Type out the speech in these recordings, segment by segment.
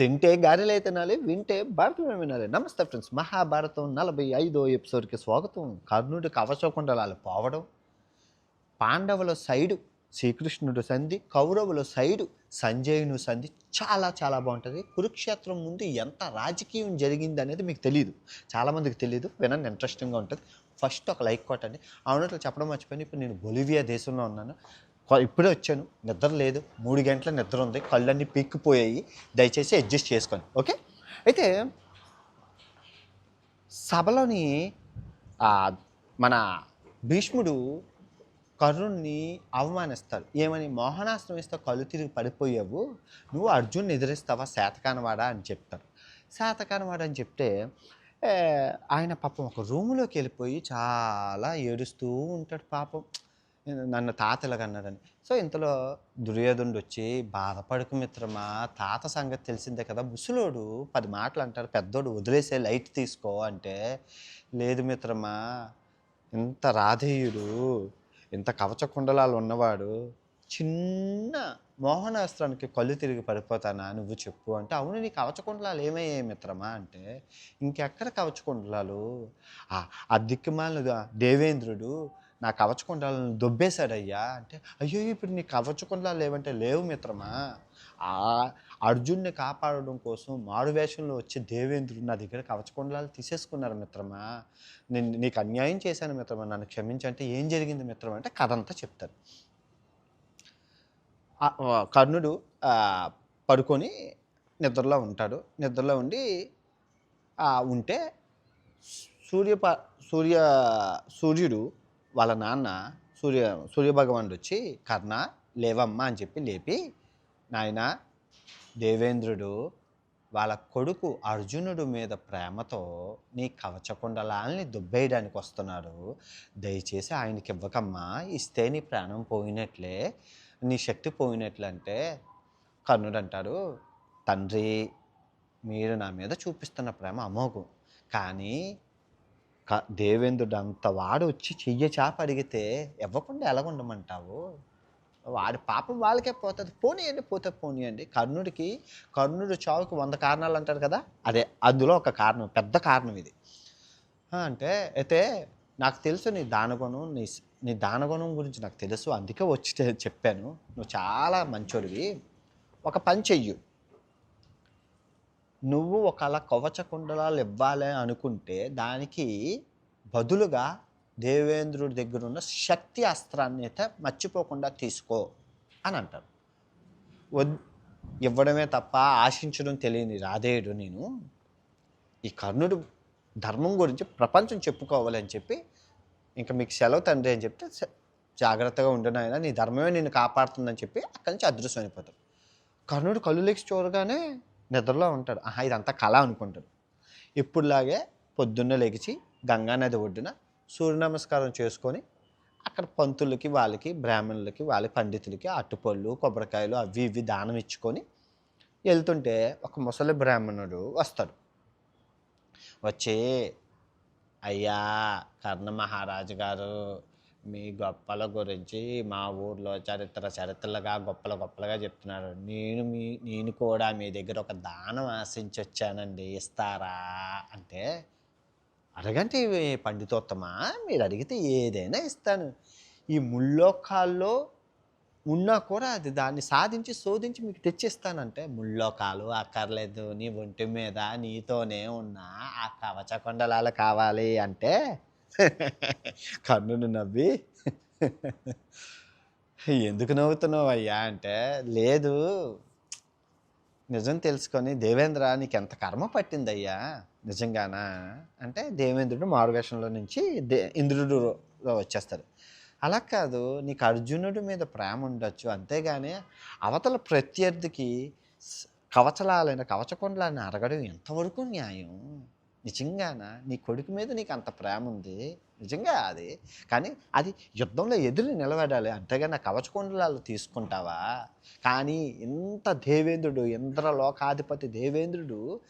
తింటే గారెలే తినాలి వింటే భారతమే వినాలి. నమస్తే ఫ్రెండ్స్ మహాభారతం నలభై ఐదో ఎపిసోడ్కి స్వాగతం. కర్ణుడి కవచకుండలాలు పోవడం పాండవుల సైడు శ్రీకృష్ణుడు సంధి కౌరవుల సైడు సంజయును సంధి చాలా చాలా బాగుంటుంది. కురుక్షేత్రం ముందు ఎంత రాజకీయం జరిగింది అనేది మీకు తెలియదు చాలామందికి తెలియదు వినండి ఇంట్రెస్టింగ్గా ఉంటుంది. ఫస్ట్ ఒక లైక్ కొట్టండి. అవునట్లు చెప్పడం మర్చిపోయింది ఇప్పుడు నేను బొలివియా దేశంలో ఉన్నాను. ఇప్పుడే వచ్చాను. నిద్ర లేదు. మూడు గంటల నిద్ర ఉంది. కళ్ళన్నీ పీక్కిపోయాయి. దయచేసి అడ్జస్ట్ చేసుకోండి. ఓకే? అయితే సభలోని మన భీష్ముడు కర్ణుడిని అవమానిస్తాడు. ఏమని? మోహనాస్త్రం ఇస్తే కళ్ళు తిరిగి పడిపోయావు. నువ్వు అర్జున్ ఎదిరిస్తావా? శాతకానవాడా? అని చెప్తాడు. శాతకానవాడా అని చెప్తే ఆయన పాపం ఒక రూములోకి వెళ్ళిపోయి చాలా ఏడుస్తూ ఉంటాడు పాపం. నన్ను తాత ఇలాగన్నాడని సో ఇంతలో దుర్యోధనుడు వచ్చి బాధపడకు మిత్రమా తాత సంగతి తెలిసిందే కదా ముసలోడు పది మాటలు అంటారు పెద్దోడు వదిలేసే లైట్ తీసుకో అంటే లేదు మిత్రమా ఇంత రాధేయుడు ఇంత కవచ కుండలాలు ఉన్నవాడు చిన్న మోహనాస్త్రానికి కళ్ళు తిరిగి పడిపోతానా నువ్వు చెప్పు అంటే అవును నీ కవచకుండలాలు ఏమయ్యాయి మిత్రమా అంటే ఇంకెక్కడ కవచకుండలాలు ఆ దిక్కుమాలను దేవేంద్రుడు నా కవచకుండలను దొబ్బేశాడయ్యా అంటే అయ్యో ఇప్పుడు నీ కవచకుండలాలు లేవంటే లేవు మిత్రమా? ఆ అర్జున్ని కాపాడడం కోసం మారువేషంలో వచ్చే దేవేంద్రుడు నా దగ్గర కవచకుండలాలు తీసేసుకున్నారు మిత్రమా? నేను నీకు అన్యాయం చేశాను మిత్రమా? నన్ను క్షమించంటే ఏం జరిగింది మిత్రమా? అంటే కథ అంతా చెప్తారు కర్ణుడు పడుకొని నిద్రలో ఉంటాడు. నిద్రలో ఉండి ఉంటే సూర్య సూర్య సూర్యుడు వాళ్ళ నాన్న సూర్య సూర్యభగవానుడు వచ్చి కర్ణ లేవమ్మా అని చెప్పి లేపి నాయన దేవేంద్రుడు వాళ్ళ కొడుకు అర్జునుడు మీద ప్రేమతో నీ కవచకుండలాల్ని దుబ్బేయడానికి వస్తున్నాడు. దయచేసి ఆయనకి ఇవ్వకమ్మా ఇస్తే నీ ప్రాణం పోయినట్లే. నీ శక్తి పోయినట్లంటే అంటే కర్ణుడు అంటాడు తండ్రి మీరు నా మీద చూపిస్తున్న ప్రేమ అమోఘం. కానీ దేవేంద్రుడు అంత వాడు వచ్చి చెయ్య చేప అడిగితే ఇవ్వకుండా ఎలాగుండమంటావు వాడి పాపం వాళ్ళకే పోతుంది. పోనీయండి పోతే పోనీయండి కర్ణుడికి కర్ణుడు చావుకి వంద కారణాలు అంటారు కదా? అదే అందులో ఒక కారణం పెద్ద కారణం ఇది. అంటే అయితే నాకు తెలుసు నీ దానగుణం నీ నీ దానగుణం గురించి నాకు తెలుసు. అందుకే వచ్చి చెప్పాను. నువ్వు చాలా మంచోడివి. ఒక పని చెయ్యు. నువ్వు ఒకలా కవచ కుండలాలు ఇవ్వాలి అనుకుంటే దానికి బదులుగా దేవేంద్రుడి దగ్గర ఉన్న శక్తి అస్త్రాన్ని అయితే మర్చిపోకుండా తీసుకో అని అంటారు వద్ ఇవ్వడమే తప్ప ఆశించడం తెలియని రాధేయుడు నేను. ఈ కర్ణుడు ధర్మం గురించి ప్రపంచం చెప్పుకోవాలని చెప్పి ఇంకా మీకు సెలవు తండ్రి అని చెప్తే జాగ్రత్తగా ఉండనైనా నీ ధర్మమే నిన్ను కాపాడుతుందని చెప్పి అక్కడి నుంచి అదృశ్యం అయిపోతాడు కర్ణుడు కళ్ళు లేచి చూడగానే నిద్రలో ఉంటాడు. ఆహా ఇదంతా కళ అనుకుంటాడు. ఇప్పుడులాగే పొద్దున్నే లెగిచి గంగా నది ఒడ్డున సూర్య నమస్కారం చేసుకొని అక్కడ పంతులకి వాళ్ళకి బ్రాహ్మణులకి వాళ్ళ పండితులకి అట్టుపళ్ళు కొబ్బరికాయలు అవి ఇవి దానం ఇచ్చుకొని వెళ్తుంటే ఒక ముసలి బ్రాహ్మణుడు వస్తాడు. వచ్చి అయ్యా కర్ణ మహారాజు గారు మీ గొప్పల గురించి మా ఊర్లో చరిత్ర చరిత్రలుగా గొప్పలు గొప్పలుగా చెప్తున్నారు. నేను మీ నేను కూడా మీ దగ్గర ఒక దానం ఆశించి వచ్చానండి ఇస్తారా అంటే అడగంటే పండితోత్తమా? మీరు అడిగితే ఏదైనా ఇస్తాను. ఈ ముల్లోకాల్లో ఉన్నా కూడా అది దాన్ని సాధించి శోధించి మీకు తెచ్చిస్తానంటే ముల్లోకాలు అక్కర్లేదు నీ ఒంటి మీద నీతోనే ఉన్నా ఆ కవచకొండలాలు కావాలి అంటే కన్నును నవ్వి. ఎందుకు నవ్వుతున్నావు అయ్యా అంటే లేదు. నిజం తెలుసుకొని దేవేంద్ర నీకు ఎంత కర్మ పట్టిందయ్యా? నిజంగానా? అంటే దేవేంద్రుడు మారువేషంలో నుంచి దే ఇంద్రుడు వచ్చేస్తారు అలా కాదు నీకు అర్జునుడి మీద ప్రేమ ఉండొచ్చు. అంతేగాని అవతల ప్రత్యర్థికి కవచలాలైన కవచకొండలని అడగడం ఎంతవరకు న్యాయం? నిజంగానా? నీ కొడుకు మీద నీకు అంత ప్రేమ ఉంది? నిజంగా అది? కానీ అది యుద్ధంలో ఎదురు నిలబడాలి. అంతేగాని నా కవచకొండలాలు తీసుకుంటావా? కానీ ఇంత దేవేంద్రుడు ఇంద్రలోకాధిపతి దేవేంద్రుడు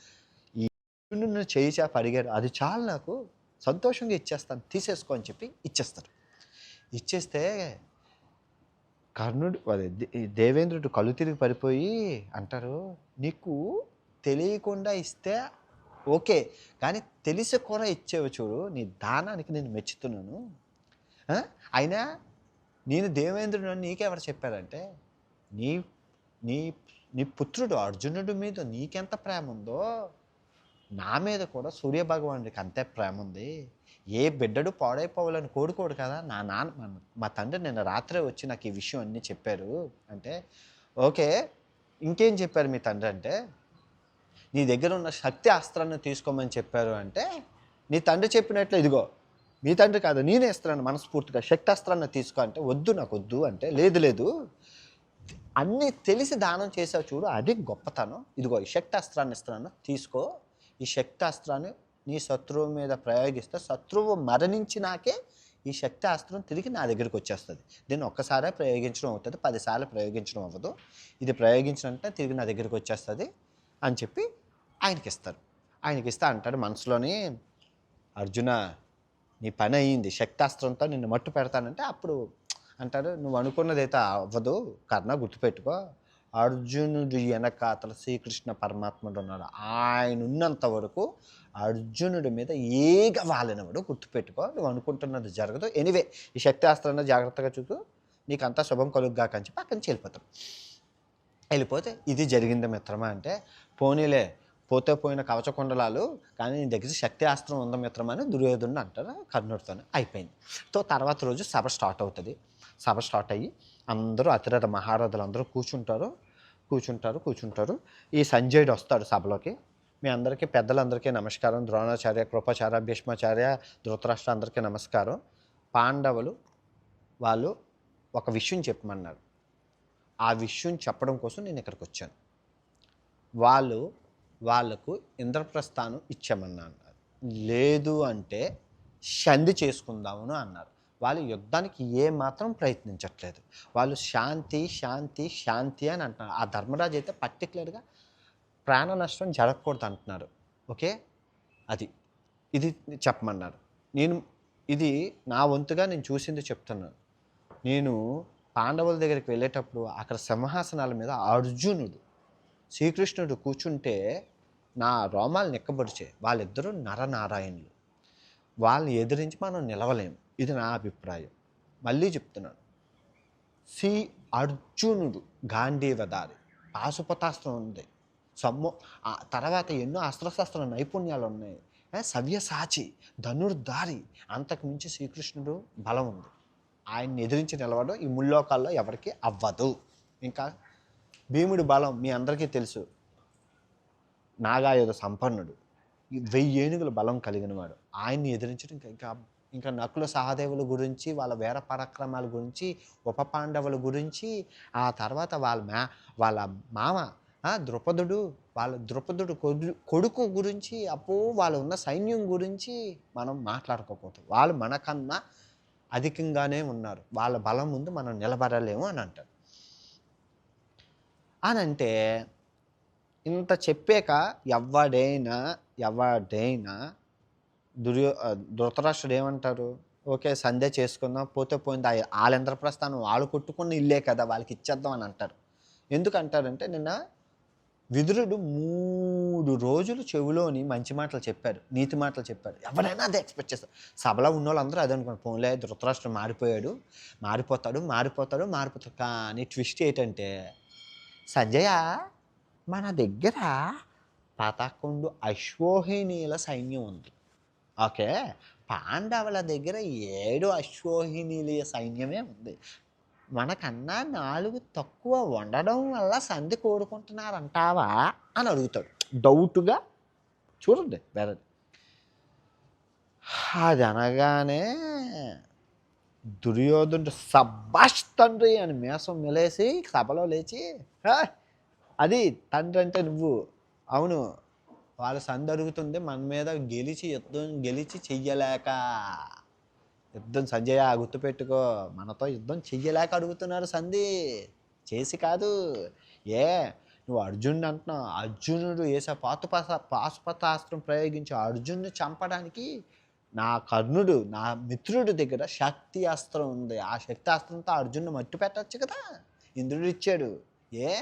ఈ అర్జునుడిని చేయి చేప అది చాలు నాకు. సంతోషంగా ఇచ్చేస్తాను. తీసేసుకో అని చెప్పి ఇచ్చేస్తాడు. ఇచ్చేస్తే కర్ణుడు అదే దేవేంద్రుడు కళ్ళు తిరిగి పడిపోయి అంటారు నీకు తెలియకుండా ఇస్తే ఓకే. కానీ తెలిసి కూడా ఇచ్చేవి చూడు నీ దానానికి నేను మెచ్చుతున్నాను. అయినా నేను దేవేంద్రుడు నీకెవరు చెప్పారంటే నీ నీ నీ పుత్రుడు అర్జునుడి మీద నీకెంత ప్రేమ ఉందో నా మీద కూడా సూర్య భగవానుడికి అంతే ప్రేమ ఉంది. ఏ బిడ్డడు పాడైపోవాలని కోరుకోడు కదా. నా నాన్న మా తండ్రి నిన్న రాత్రే వచ్చి నాకు ఈ విషయం అన్నీ చెప్పారు. అంటే ఓకే. ఇంకేం చెప్పారు మీ తండ్రి అంటే నీ దగ్గర ఉన్న శక్తి అస్త్రాన్ని తీసుకోమని చెప్పారు అంటే నీ తండ్రి చెప్పినట్లు ఇదిగో మీ తండ్రి కాదు నేనే ఇస్తున్నాను మనస్ఫూర్తిగా శక్తి అస్త్రాన్ని తీసుకో అంటే వద్దు నాకు వద్దు అంటే లేదు లేదు. అన్నీ తెలిసి దానం చేసావు చూడు అది గొప్పతనం. ఇదిగో ఈ శక్తి అస్త్రాన్ని ఇస్తున్నాను తీసుకో. ఈ శక్తి అస్త్రాన్ని నీ శత్రువు మీద ప్రయోగిస్తే శత్రువు మరణించినాకే ఈ శక్తి అస్త్రం తిరిగి నా దగ్గరికి వచ్చేస్తుంది. దీన్ని ఒక్కసారే ప్రయోగించడం అవుతుంది పదిసార్లు ప్రయోగించడం అవ్వదు. ఇది ప్రయోగించినంటే తిరిగి నా దగ్గరికి వచ్చేస్తుంది అని చెప్పి ఆయనకి ఇస్తారు ఆయనకి ఇస్తే అంటాడు మనసులోని అర్జున నీ పని అయ్యింది. శక్తాస్త్రంతో నిన్ను మట్టు పెడతానంటే అప్పుడు అంటారు నువ్వు అనుకున్నది అయితే అవ్వదు. కర్ణ గుర్తుపెట్టుకో. అర్జునుడు వెనకాతల శ్రీకృష్ణ పరమాత్ముడు ఉన్నాడు. ఆయన ఉన్నంత వరకు అర్జునుడి మీద ఏగ వాలినవాడు గుర్తుపెట్టుకో. నువ్వు అనుకుంటున్నది జరగదు. ఎనివే ఈ శక్తి అస్త్రాన్ని జాగ్రత్తగా చూస్తూ నీకు అంతా శుభం కలుగ్గాక అని చెప్పి అక్కడి నుంచి వెళ్ళిపోతాం వెళ్ళిపోతే ఇది జరిగింది మిత్రమా అంటే పోనీలే. పోతే పోయిన కవచకుండలాలు కానీ నీ దగ్గర శక్తి ఆస్త్రం ఉంది మిత్రమని అని దుర్యోధనుడు అంటారు కర్ణుడితోనే అయిపోయింది. తో తర్వాత రోజు సభ స్టార్ట్ అవుతుంది. సభ స్టార్ట్ అయ్యి అందరూ అతిరథ మహారథులు అందరూ కూర్చుంటారు కూర్చుంటారు కూర్చుంటారు. ఈ సంజయుడు వస్తాడు సభలోకి. మీ అందరికీ పెద్దలందరికీ నమస్కారం. ద్రోణాచార్య కృపాచార్య భీష్మాచార్య ధృతరాష్ట్ర అందరికీ నమస్కారం. పాండవులు వాళ్ళు ఒక విషయం చెప్పమన్నారు. ఆ విషయం చెప్పడం కోసం నేను ఇక్కడికి వచ్చాను. వాళ్ళు వాళ్ళకు ఇంద్రప్రస్థానం ఇచ్చామన్నారు అన్నారు లేదు అంటే సంధి చేసుకుందామును అన్నారు. వాళ్ళు యుద్ధానికి ఏ మాత్రం ప్రయత్నించట్లేదు. వాళ్ళు శాంతి శాంతి శాంతి అని అంటున్నారు. ఆ ధర్మరాజు అయితే పర్టికులర్గా ప్రాణ నష్టం జరగకూడదు అంటున్నారు. ఓకే? అది. ఇది చెప్పమన్నారు. నేను ఇది నా వంతుగా నేను చూసింది చెప్తున్నాను. నేను పాండవుల దగ్గరికి వెళ్ళేటప్పుడు అక్కడ సింహాసనాల మీద అర్జునుడు శ్రీకృష్ణుడు కూర్చుంటే నా రోమాలు నిక్కబడిచే వాళ్ళిద్దరూ నరనారాయణులు. వాళ్ళని ఎదిరించి మనం నిలవలేము ఇది నా అభిప్రాయం. మళ్ళీ చెప్తున్నాను. సి. అర్జునుడు గాంధీవదారి పాశుపతాస్త్రం ఉంది. సమ్మో ఆ తర్వాత ఎన్నో అస్త్రశస్త్ర నైపుణ్యాలు ఉన్నాయి సవ్యసాచి ధనుర్ధారి అంతకుమించి శ్రీకృష్ణుడు బలం ఉంది. ఆయన్ని ఎదిరించి నిలవడం ఈ ముల్లోకాల్లో ఎవరికి అవ్వదు. ఇంకా భీముడి బలం మీ అందరికీ తెలుసు. నాగాయుధ సంపన్నుడు. వెయ్యి ఏనుగుల బలం కలిగిన వాడు ఆయన్ని ఎదిరించడం ఇంకా ఇంకా నకుల సహదేవుల గురించి వాళ్ళ వీర పరాక్రమాల గురించి ఉప పాండవుల గురించి ఆ తర్వాత వాళ్ళ మా వాళ్ళ మామ ద్రుపదుడు వాళ్ళ ద్రుపదుడు కొడు- కొడుకు గురించి అప్పుడు వాళ్ళు ఉన్న సైన్యం గురించి మనం మాట్లాడుకోకూడదు వాళ్ళు మనకన్నా అధికంగానే ఉన్నారు. వాళ్ళ బలం ముందు మనం నిలబడలేము అని అంటారు. అని అంటే ఇంత చెప్పాక ఎవడైనా ఎవడైనా దుర్యో ధృతరాష్ట్రుడు ఏమంటారు ఓకే సంధ్య చేసుకుందాం పోతే పోయింది ఆ- వాళ్ళ ఇంద్రప్రస్థానం వాళ్ళు కొట్టుకున్న ఇల్లే కదా వాళ్ళకి ఇచ్చేద్దాం అని అంటారు. ఎందుకంటారంటే నిన్న విదురుడు మూడు రోజులు చెవిలోని మంచి మాటలు చెప్పారు నీతి మాటలు చెప్పారు ఎవరైనా అదే ఎక్స్పెక్ట్ చేస్తారు. సభలో ఉన్న వాళ్ళందరూ అదే అనుకున్నారు. పోన్లే ధృతరాష్ట్రం మారిపోయాడు మారిపోతాడు మారిపోతాడు మారిపోతాడు. కానీ ట్విస్ట్ ఏంటంటే సంజయ మన దగ్గర పదకొండు అశ్వోహిణీల సైన్యం ఉంది. ఓకే? పాండవుల దగ్గర ఏడు అశ్వోహిణీల సైన్యమే ఉంది. మనకన్నా నాలుగు తక్కువ ఉండడం వల్ల సంధి కోరుకుంటున్నారంటావా అని అడుగుతాడు. డౌట్గా చూడండి వేరే అది అనగానే దుర్యోధనుడు సబ్బాష్ తండ్రి అని మేసం మెలేసి సభలో లేచి అది తండ్రి అంటే నువ్వు. అవును. వాళ్ళ సంధి అడుగుతుంది మన మీద గెలిచి యుద్ధం గెలిచి చెయ్యలేక. యుద్ధం సంజయ గుర్తుపెట్టుకో. మనతో యుద్ధం చెయ్యలేక అడుగుతున్నారు సంధి. చేసి కాదు. ఏ నువ్వు అర్జునుడు అంటున్నావు. అర్జునుడు వేసే పాతుపాస పాశుపతాస్త్రం ప్రయోగించి అర్జునుని చంపడానికి నా కర్ణుడు నా మిత్రుడి దగ్గర శక్తి అస్త్రం ఉంది. ఆ శక్తి అస్త్రంతో అర్జునుడు మట్టి పెట్టచ్చు కదా. ఇంద్రుడు ఇచ్చాడు ఏ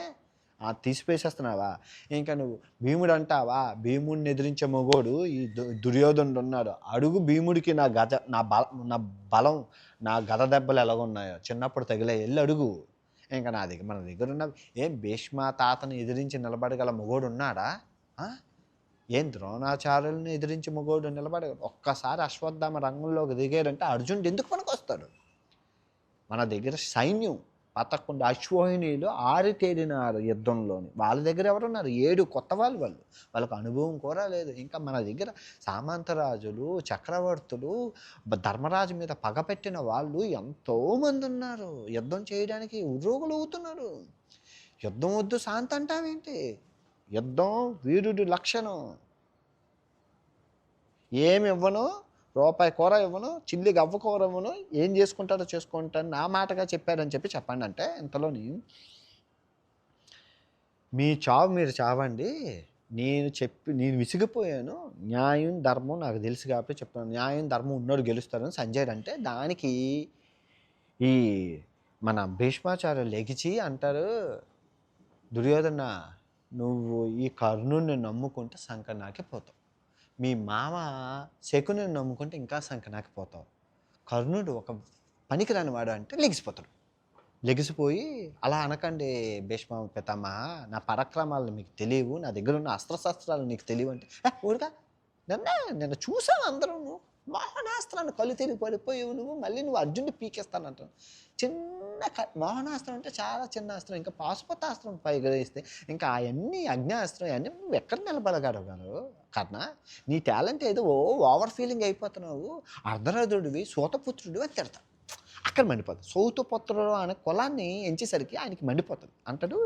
తీసిపేసేస్తున్నావా? ఇంకా నువ్వు భీముడు అంటావా భీముడిని ఎదిరించే మగోడు ఈ దు- దుర్యోధనుడు ఉన్నాడు అడుగు భీముడికి నా గజ నా బల నా బలం నా గద దెబ్బలు ఎలాగున్నాయో. చిన్నప్పుడు తగిలే వెళ్ళి అడుగు. ఇంకా నా దగ్గర మన దగ్గర ఉన్న ఏం భీష్మ తాతని ఎదిరించి నిలబడగల మగోడు ఉన్నాడా ఏం ద్రోణాచార్యుల్ని ఎదిరించి మగోడు నిలబడ ఒక్కసారి అశ్వత్థామ రంగంలోకి దిగాడంటే అర్జునుడు ఎందుకు మనకు వస్తాడు మన దగ్గర సైన్యం పదకొండు అశ్వహినీలు ఆరితేరినారు యుద్ధంలోని. వాళ్ళ దగ్గర ఎవరున్నారు? ఏడు కొత్త వాళ్ళు వాళ్ళు. వాళ్ళకు అనుభవం కూడా లేదు. ఇంకా మన దగ్గర సామంతరాజులు చక్రవర్తులు ధర్మరాజు మీద పగపెట్టిన వాళ్ళు ఎంతోమంది ఉన్నారు. యుద్ధం చేయడానికి ఉద్రోగులు అవుతున్నారు. యుద్ధం వద్దు శాంతి అంటావేంటి? యుద్ధం వీరుడి లక్షణం. ఏమి ఇవ్వను? రూపాయి కూర ఇవ్వను చిల్లి గవ్వ కూర ఇవ్వను ఏం చేసుకుంటారో చేసుకుంటాను నా మాటగా చెప్పారని చెప్పి చెప్పండి అంటే ఇంతలోని మీ చావు మీరు చావండి నేను చెప్పి నేను విసిగిపోయాను న్యాయం ధర్మం నాకు తెలుసు కాబట్టి చెప్తాను న్యాయం ధర్మం ఉన్నోడు గెలుస్తారని సంజయ్ అంటే దానికి ఈ మన భీష్మాచార్యులు లెగిచి అంటారు దుర్యోధన నువ్వు ఈ కర్ణుని నమ్ముకుంటే సంకనాకి పోతావు. మీ మామ శకుని నమ్ముకుంటే ఇంకా సంకనాకపోతావు. కర్ణుడు ఒక పనికిరాని వాడు అంటే లెగిసిపోతాడు. లెగిసిపోయి అలా అనకండి భీష్మ పితమ్మ నా పరాక్రమాలు మీకు తెలియవు నా దగ్గర ఉన్న అస్త్రశస్త్రాలు నీకు తెలియవు అంటే ఊరిగా ఊరుగా? నిన్న? నిన్న చూసావు అందరూ? నువ్వు మోహనాస్త్రాన్ని కళ్ళు తిరిగి పడిపోయావు నువ్వు మళ్ళీ నువ్వు అర్జున్ని పీకేస్తానంటావు. చిన్న క- మోహనాస్త్రం అంటే చాలా చిన్న అస్త్రం ఇంకా పాశుపతాస్త్రం పైగా వేస్తే ఇంకా అవన్నీ అగ్నాస్త్రం అవన్నీ నువ్వు ఎక్కడ నిలబడగలవు కర్ణ నీ టాలెంట్ ఏదో ఓ ఓవర్ ఫీలింగ్ అయిపోతున్నావు. అర్ధరాధుడివి సూతపుత్రుడివి అని తిడతా. అక్కడ మండిపోతుంది సౌతపుత్రుడు అనే కులాన్ని ఎంచేసరికి ఆయనకి మండిపోతుంది అంటాడు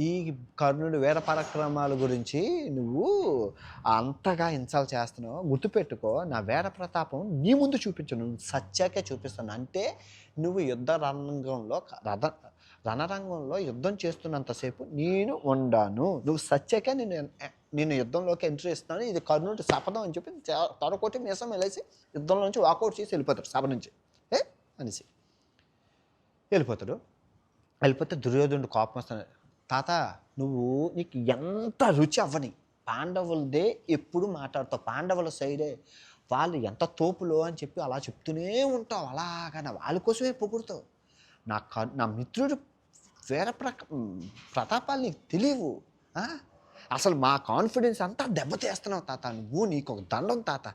ఈ కర్ణుడు వీర పరాక్రమాల గురించి నువ్వు అంతగా ఇన్సల్ట్ చేస్తున్నావు. గుర్తుపెట్టుకో నా వీర ప్రతాపం నీ ముందు చూపించను నువ్వు సత్యాకే చూపిస్తాను. అంటే నువ్వు యుద్ధ రంగంలో రథ రణరంగంలో యుద్ధం చేస్తున్నంతసేపు నేను ఉండాను. నువ్వు సత్యాకే నేను నేను యుద్ధంలోకి ఎంట్రీ ఇస్తాను ఇది కర్ణుడి శపథం అని చెప్పి తొరకొట్టి మీసం వెళ్ళేసి యుద్ధంలోంచి వాకౌట్ చేసి వెళ్ళిపోతాడు సభ నుంచి. ఏ? అనేసి. వెళ్ళిపోతాడు. వెళ్ళిపోతే దుర్యోధనుడు కోపం వస్తాడు తాత నువ్వు నీకు ఎంత రుచి అవ్వని పాండవులదే ఎప్పుడు మాట్లాడతావు పాండవుల సైడే వాళ్ళు ఎంత తోపులో అని చెప్పి అలా చెప్తూనే ఉంటావు అలాగా నా వాళ్ళ కోసమే పొగుడుతావు. నా క నా మిత్రుడు వేరే ప్రక ప్రతాపాలు నీకు తెలియవు. అసలు మా కాన్ఫిడెన్స్ అంతా దెబ్బతీస్తున్నావు తాత. నువ్వు నీకు ఒక దండం తాత.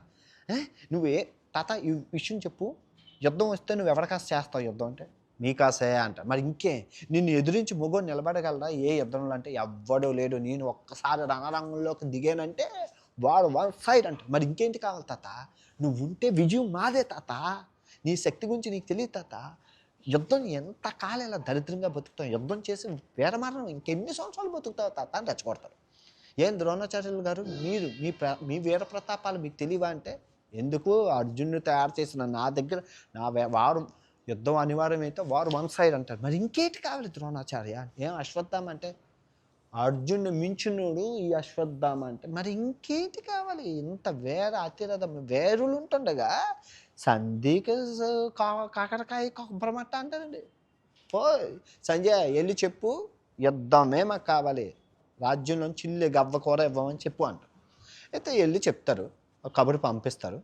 నువ్వే తాత ఈ విషయం చెప్పు. యుద్ధం వస్తే నువ్వు ఎవరికాస చేస్తావు యుద్ధం అంటే? మీకాసే అంట. మరి ఇంకే నిన్ను ఎదిరించి మొగో నిలబడగలరా? ఏ యుద్ధంలో అంటే ఎవ్వడూ లేడు. నేను ఒక్కసారి రణరంగంలోకి దిగానంటే వాడు వన్ సైడ్ అంట. మరి ఇంకేంటి కావాలి తాత? నువ్వు ఉంటే విజయం మాదే తాత. నీ శక్తి గురించి నీకు తెలియదు తాత. యుద్ధం ఎంత కాలం ఇలా దరిద్రంగా బతుకుతాం? యుద్ధం చేసి వేరమారణం ఇంకెన్ని సంవత్సరాలు బతుకుతావు తాత అని రెచ్చగొడతారు. ఏం ద్రోణాచార్యులు గారు? మీరు మీ ప్ర మీ వీర ప్రతాపాలు మీకు తెలియవా అంటే ఎందుకు అర్జునుడు తయారు చేసిన నా దగ్గర నా వారం వారు యుద్ధం అనివార్యం అయితే వారు వన్ సైడ్ అంటారు. మరి ఇంకేటి కావాలి ద్రోణాచార్య? ఏం అశ్వత్థామ అంటే? అర్జునుడు మించునుడు ఈ అశ్వత్థామ అంటే. మరి ఇంకేంటి కావాలి? ఇంత వేర అతిరథ వేరులు ఉంటుండగా సంధికి కా- కాకరకాయ కొబ్బరమట్ట అంటారండి. పో సంజయ్ వెళ్ళి చెప్పు. యుద్ధమే మాకు కావాలి. రాజ్యంలో చిల్లి గవ్వ కూర ఇవ్వమని చెప్పు అంట. అయితే వెళ్ళి చెప్తారు. కబురు పంపిస్తారు.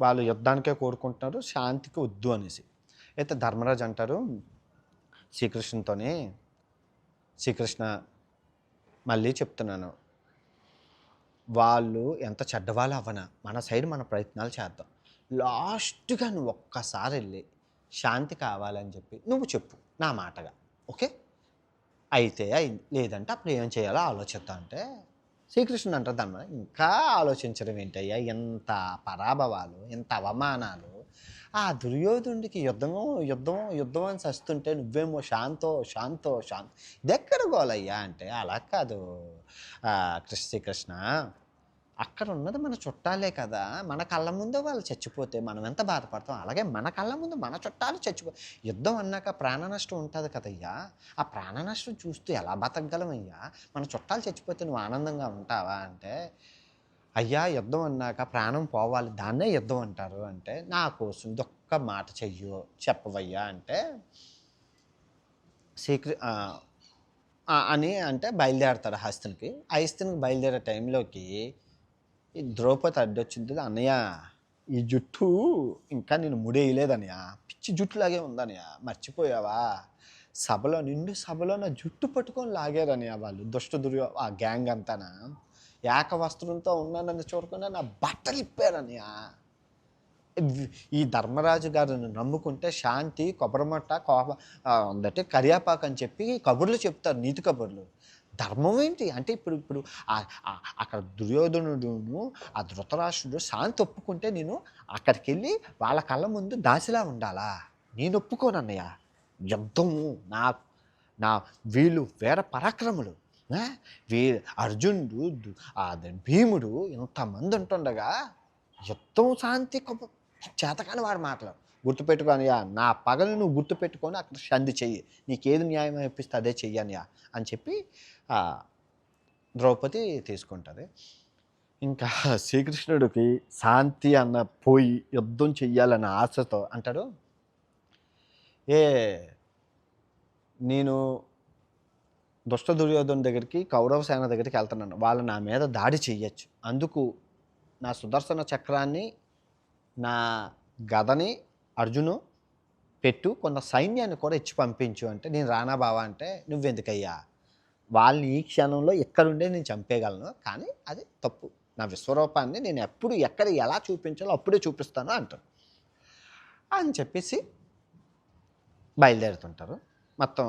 వాళ్ళు యుద్ధానికే కోరుకుంటున్నారు. శాంతికి వద్దు అనేసి. అయితే ధర్మరాజు అంటారు శ్రీకృష్ణుతోనే శ్రీకృష్ణ మళ్ళీ చెప్తున్నాను. వాళ్ళు ఎంత చెడ్డవాళ్ళు అవ్వనా? మన సైడ్ మన ప్రయత్నాలు చేద్దాం. లాస్ట్గా నువ్వు ఒక్కసారి వెళ్ళి శాంతి కావాలని చెప్పి నువ్వు చెప్పు నా మాటగా. ఓకే? అయితే అయింది లేదంటే అప్పుడు ఏం చేయాలో ఆలోచిద్దాం అంటే శ్రీకృష్ణుడు అంటారు దాని మీద ఇంకా ఆలోచించడం ఏంటయ్యా? ఎంత పరాభవాలు ఎంత అవమానాలు. ఆ దుర్యోధనుడికి యుద్ధం యుద్ధం యుద్ధం అని చస్తుంటే నువ్వేమో శాంతో శాంతో శాంత. ఇదెక్కడ గోలయ్యా అంటే అలా కాదు. కృష్ణ శ్రీకృష్ణ అక్కడ ఉన్నది మన చుట్టాలే కదా. మన కళ్ళ ముందే వాళ్ళు చచ్చిపోతే మనం ఎంత బాధపడతాం? అలాగే మన కళ్ళ ముందు మన చుట్టాలు చచ్చిపో యుద్ధం అన్నాక ప్రాణ నష్టం ఉంటుంది కదయ్యా. ఆ ప్రాణ నష్టం చూస్తూ ఎలా బతకగలమయ్యా మన చుట్టాలు చచ్చిపోతే నువ్వు ఆనందంగా ఉంటావా అంటే అయ్యా యుద్ధం అన్నాక ప్రాణం పోవాలి దాన్నే యుద్ధం అంటారు. అంటే నా కోసం ఇదొక్క మాట చెయ్యు చెప్పవయ్యా. అంటే శ్రీకృ అని అంటే బయలుదేరతాడు హస్తినికి. హస్తినికి బయలుదేరే టైంలోకి ఈ ద్రౌపది అడ్డొచ్చింది అన్నయ్య ఈ జుట్టు ఇంకా నేను ముడేయలేదన్నయ్య. పిచ్చి జుట్టులాగే ఉందన్నయ్య. మర్చిపోయావా? సభలో నిండు సభలో నా జుట్టు పట్టుకొని లాగారన్నయ్య వాళ్ళు దుష్ట దుర్యో ఆ గ్యాంగ్ అంతానా. ఏక వస్త్రంతో ఉన్నానని చూడకుండా నా బట్టలు ఇప్పారన్నయ్య. ఈ ధర్మరాజు గారిని నమ్ముకుంటే శాంతి కొబ్బరిమట్ట కోప అందటే అంటే కరియాపాకు అని చెప్పి కబుర్లు చెప్తారు నీతి కబుర్లు. ధర్మం ఏంటి? అంటే ఇప్పుడు ఇప్పుడు అక్కడ దుర్యోధనుడును ఆ ధృతరాష్ట్రుడు శాంతి ఒప్పుకుంటే నేను అక్కడికి వెళ్ళి వాళ్ళ కళ్ళ ముందు దాసిలా ఉండాలా? నేను ఒప్పుకోనన్నయ్య. యుద్ధము నా నా వీళ్ళు వేర పరాక్రములు. వీ అర్జునుడు భీముడు ఇంతమంది ఉంటుండగా యుద్ధం శాంతి చేతకాని వాడు మాటలు. గుర్తుపెట్టుకోనియా నా పగలు నువ్వు గుర్తుపెట్టుకొని అక్కడ సంధి చెయ్యి. నీకేది న్యాయం అనిపిస్తే అదే చెయ్యనియా అని చెప్పి ద్రౌపది తీసుకుంటుంది. ఇంకా శ్రీకృష్ణుడికి శాంతి అన్న పోయి యుద్ధం చెయ్యాలన్న ఆశతో అంటాడు ఏ నేను దుష్ట దుర్యోధన దగ్గరికి కౌరవ సేన దగ్గరికి వెళ్తున్నాను. వాళ్ళు నా మీద దాడి చేయొచ్చు అందుకు నా సుదర్శన చక్రాన్ని నా గదని అర్జును పెట్టు కొంత సైన్యాన్ని కూడా ఇచ్చి పంపించు అంటే నేను రానా బావా అంటే నువ్వెందుకయ్యా? వాళ్ళని ఈ క్షణంలో ఎక్కడుండే నేను చంపేయగలను. కానీ అది తప్పు. నా విశ్వరూపాన్ని నేను ఎప్పుడు ఎక్కడ ఎలా చూపించాలో అప్పుడే చూపిస్తాను అంటాను అని చెప్పేసి బయలుదేరుతుంటారు. మొత్తం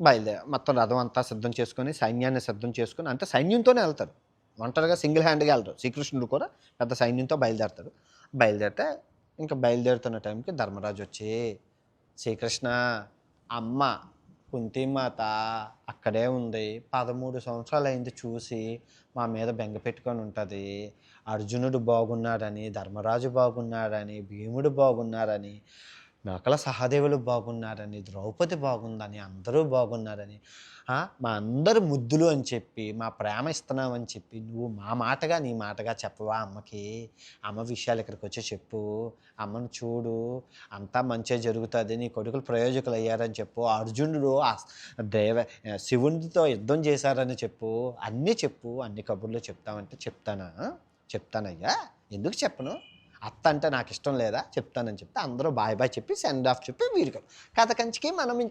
బయలుదేర మొత్తం రథం అంతా సిద్ధం చేసుకొని సైన్యాన్ని సిద్ధం చేసుకొని అంటే సైన్యంతోనే వెళ్తారు. ఒంటరిగా సింగిల్ హ్యాండ్గా వెళ్తారు. శ్రీకృష్ణుడు కూడా పెద్ద సైన్యంతో బయలుదేరతాడు. బయలుదేరితే ఇంకా బయలుదేరుతున్న టైంకి ధర్మరాజు వచ్చి శ్రీకృష్ణ అమ్మ కుంతిమాత అక్కడే ఉంది. పదమూడు సంవత్సరాలు అయింది చూసి మా మీద బెంగ పెట్టుకొని ఉంటుంది. అర్జునుడు బాగున్నాడని ధర్మరాజు బాగున్నాడని భీముడు బాగున్నారని నకల సహదేవులు బాగున్నారని ద్రౌపది బాగుందని అందరూ బాగున్నారని మా అందరు ముద్దులు అని చెప్పి మా ప్రేమ ఇస్తున్నామని చెప్పి నువ్వు మా మాటగా నీ మాటగా చెప్పవా అమ్మకి? అమ్మ విషయాలు ఇక్కడికి వచ్చి చెప్పు. అమ్మను చూడు. అంతా మంచిగా జరుగుతుంది. నీ కొడుకులు ప్రయోజకులు అయ్యారని చెప్పు. అర్జునుడు దేవ శివునితో యుద్ధం చేశారని చెప్పు. అన్నీ చెప్పు. అన్ని కబుర్లు చెప్తామంటే చెప్తానా? చెప్తానయ్యా? ఎందుకు చెప్పను? అత్త అంటే నాకు ఇష్టం లేదా? చెప్తానని చెప్తే అందరూ బాయ్ బాయ్ చెప్పి సెండ్ ఆఫ్ చెప్పి వీరికి కథ కంచికి మనం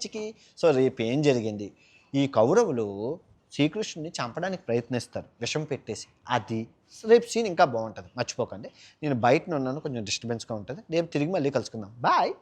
సో రేపు ఏం జరిగింది? ఈ కౌరవులు శ్రీకృష్ణుని చంపడానికి ప్రయత్నిస్తారు. విషం పెట్టేసి. అది రేపు సీన్ ఇంకా బాగుంటుంది. మర్చిపోకండి. నేను బయట ఉన్నాను. కొంచెం డిస్టర్బెన్స్గా ఉంటుంది. రేపు తిరిగి మళ్ళీ కలుసుకుందాం. బాయ్